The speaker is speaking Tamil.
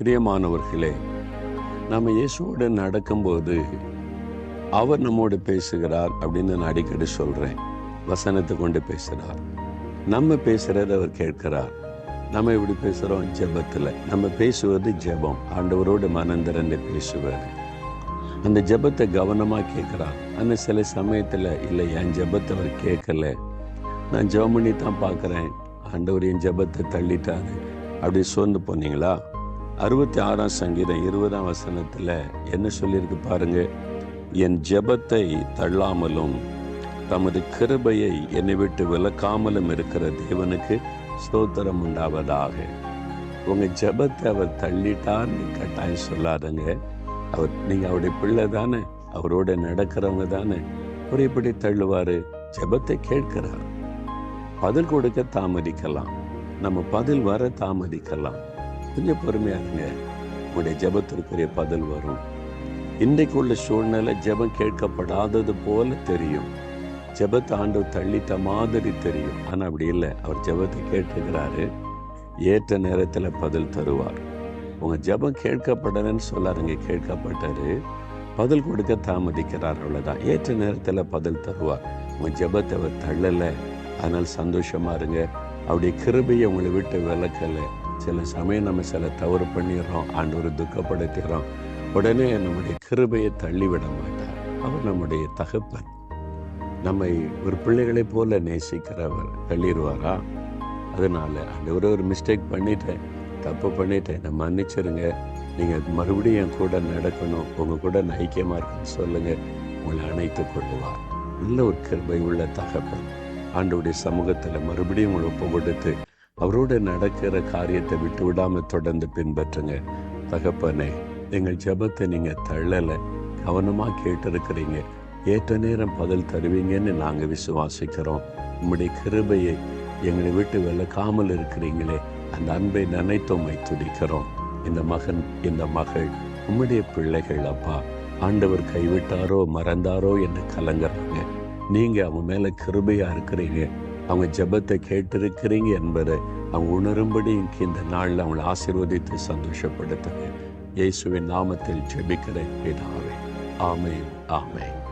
பிரியமானவர்களே நம்ம இயேசுவோடு நடக்கும்போது அவர் நம்மோடு பேசுகிறார் அப்படின்னு நான் அடிக்கடி சொல்கிறேன் வசனத்தை கொண்டு பேசுகிறார் நம்ம பேசுகிறத அவர் கேட்கிறார். நம்ம இப்படி பேசுகிறோம் ஜெபத்தில். நம்ம பேசுவது ஜெபம். ஆண்டவரோடு மனந்திரண்டு பேசுவார் அந்த ஜெபத்தை கவனமாக கேட்கிறார். ஆனால் சில சமயத்தில் இல்லை என் ஜெபத்தை அவர் கேட்கல. நான் ஜெபம் பண்ணி தான் பார்க்குறேன். ஆண்டவர் என் ஜெபத்தை தள்ளிட்டாரு. அப்படி சோர்ந்து போனீங்களா? அறுபத்தி ஆறாம் சங்கீதம் இருபதாம் வசனத்தில் என்ன சொல்லியிருக்கு பாருங்க. என் ஜெபத்தை தள்ளாமலும் தமது கிருபையை என்னை விட்டு விலக்காமலும் இருக்கிற தேவனுக்கு ஸ்தோத்திரம் உண்டாவதாக. உங்க ஜெபத்தை அவர் தள்ளிட்டார்னு கட்டாயம் சொல்லாதங்க. அவர் நீங்கள் அவருடைய பிள்ளை தானே அவரோட நடக்கிறவங்க தானே அவர் எப்படி தள்ளுவாரு? ஜெபத்தை கேட்கிறார். பதில் கொடுக்க தாமதிக்கலாம். நம்ம பதில் வர தாமதிக்கலாம். கொஞ்சம் பொறுமையா இருங்க உங்களுடைய ஜபத்திற்குரிய பதில் வரும். இன்றைக்கு உள்ள சூழ்நிலை ஜெபம் கேட்கப்படாதது போல தெரியும். ஜபத்தை ஆண்டு தள்ளிட்ட மாதிரி தெரியும். ஆனால் அப்படி இல்லை. அவர் ஜபத்தை கேட்டுக்கிறாரு ஏற்ற நேரத்தில் பதில் தருவார். உங்கள் ஜெபம் கேட்கப்படலன்னு சொல்லாருங்க கேட்கப்பட்டாரு பதில் கொடுக்க தாமதிக்கிறார். அவ்வளோதான் ஏற்ற நேரத்தில் பதில் தருவார். உங்கள் ஜபத்தை அவர் தள்ளலை. அதனால் சந்தோஷமா இருங்க. அவருடைய கிருபையை உங்களை விட்டு விளக்கலை சில சமயம் நம்ம சில தவறு பண்ணிடுறோம் ஆண்டவர் துக்கப்படுத்திடுறோம். உடனே நம்முடைய கிருபையை தள்ளிவிட மாட்டார். அவர் நம்முடைய தகப்பன். நம்மை ஒரு பிள்ளைகளைப் போல நேசிக்கிறவர். தள்ளிடுவாரா? அதனால் ஆண்டவரே ஒரு மிஸ்டேக் பண்ணிட்டேன். தப்பு பண்ணிட்டேன். நான் மன்னிச்சிருங்க. நீங்கள் மறுபடியும் என் கூட நடக்கணும். உங்கள் கூட நான் ஐக்கியமாக இருக்குன்னு சொல்லுங்கள் உங்களை அணைத்து கொள்ளுவார். நல்ல ஒரு கிருபை உள்ள தகப்பன். ஆண்டோடைய சமூகத்தில் மறுபடியும் உங்களை ஒப்பு கொடுத்து அவரோட நடக்கிற காரியத்தை விட்டு விடாம தொடர்ந்து பின்பற்றுங்க. தகப்பனே எங்கள் ஜெபத்தை நீங்க தள்ளல கவனமா கேட்டிருக்கிறீங்க. ஏற்ற நேரம் பதில் தருவீங்கன்னு நாங்க விசுவாசிக்கிறோம். உம்முடைய கிருபையை எங்களை விட்டு விளக்காமல் இருக்கிறீங்களே அந்த அன்பை நினைத்தோமை துடிக்கிறோம் இந்த மகன் இந்த மகள் உம்முடைய பிள்ளைகள் அப்பா ஆண்டவர் கைவிட்டாரோ மறந்தாரோ என்று கலங்குறாங்க. நீங்க அவன் மேல கிருபையா இருக்கிறீங்க. அவங்க ஜெபத்தை கேட்டிருக்கிறீங்க என்பதை அவங்க உணரும்படி இந்த நாளில் அவங்களை ஆசீர்வதித்து சந்தோஷப்படுத்துங்க. இயேசுவின் நாமத்தில் ஜெபிக்கிறேன். பிதாவே. ஆமே